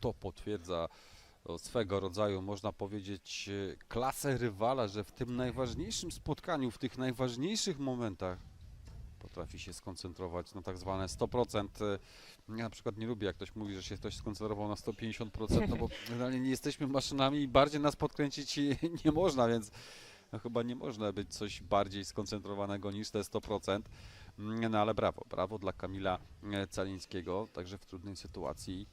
to potwierdza swego rodzaju, można powiedzieć, e, klasę rywala, że w tym najważniejszym spotkaniu, w tych najważniejszych momentach potrafi się skoncentrować na tak zwane 100%. E, Ja na przykład nie lubię, jak ktoś mówi, że się ktoś skoncentrował na 150%, no bo generalnie nie jesteśmy maszynami i bardziej nas podkręcić nie można, więc no chyba nie można być coś bardziej skoncentrowanego niż te 100%. Mm, No ale brawo, brawo dla Kamila e, Calińskiego, także w trudnej sytuacji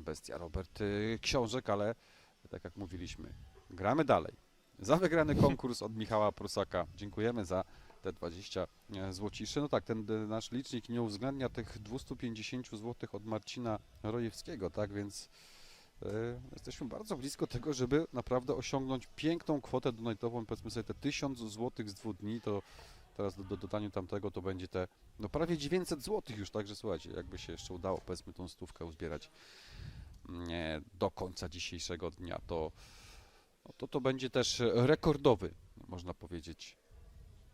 bestia Robert e, Książek, ale tak jak mówiliśmy, gramy dalej. Za wygrany konkurs od Michała Prusaka. Dziękujemy za te 20 złociszy. No tak, ten nasz licznik nie uwzględnia tych 250 zł od Marcina Rojewskiego, tak więc jesteśmy bardzo blisko tego, żeby naprawdę osiągnąć piękną kwotę donatową, powiedzmy sobie te 1000 zł z dwóch dni, to teraz do, do dodaniu tamtego to będzie te no prawie 900 zł już, także słuchajcie, jakby się jeszcze udało powiedzmy tą stówkę uzbierać nie, do końca dzisiejszego dnia, to, no to to będzie też rekordowy, można powiedzieć,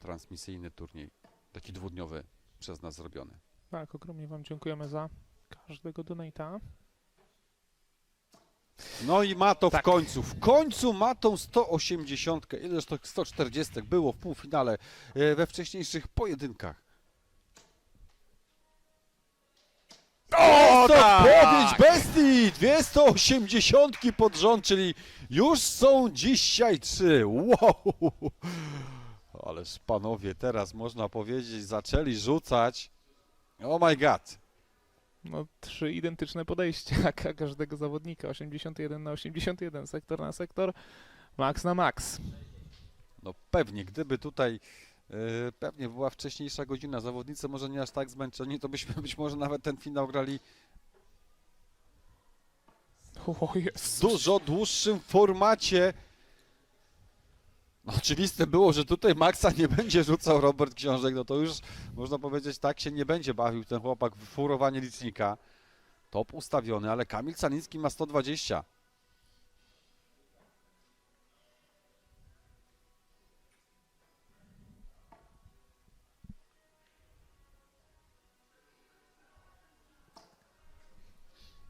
transmisyjny turniej, taki dwudniowy przez nas zrobiony. Tak, ogromnie Wam dziękujemy za każdego donata. No i ma to w Tak. końcu, w końcu ma tą 180, ileż to 140 było w półfinale e, we wcześniejszych pojedynkach. O, to tak! powiedz bestii! Dwie 180 pod rząd, czyli już są dzisiaj trzy. Wow! Ależ panowie, teraz można powiedzieć, zaczęli rzucać. Oh my god! No, trzy identyczne podejścia ka- każdego zawodnika. 81 na 81, sektor na sektor, max na max. No pewnie, gdyby tutaj e, pewnie była wcześniejsza godzina, zawodnicy może nie aż tak zmęczeni, to byśmy być może nawet ten finał grali w dużo dłuższym formacie. Oczywiste było, że tutaj Maxa nie będzie rzucał Robert Książek, no to już można powiedzieć tak się nie będzie bawił ten chłopak w furowanie licznika. Top ustawiony, ale Kamil Caliński ma 120.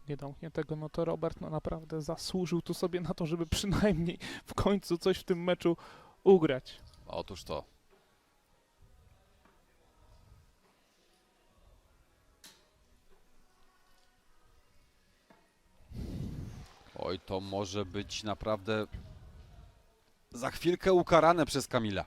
Nie domknie tego, no to Robert no naprawdę zasłużył tu sobie na to, żeby przynajmniej w końcu coś w tym meczu ugrać. Otóż to. Oj, to może być naprawdę za chwilkę ukarane przez Kamila.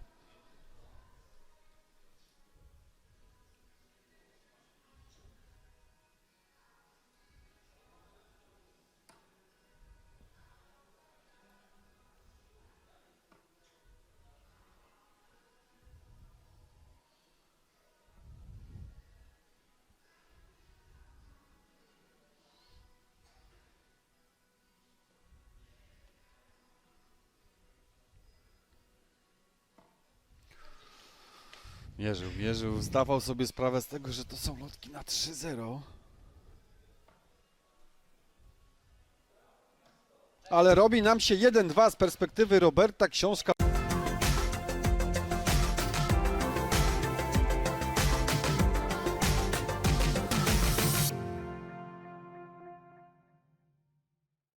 Mierzył, mierzył, zdawał sobie sprawę z tego, że to są lotki na 3-0. Ale robi nam się 1-2 z perspektywy Roberta Książka.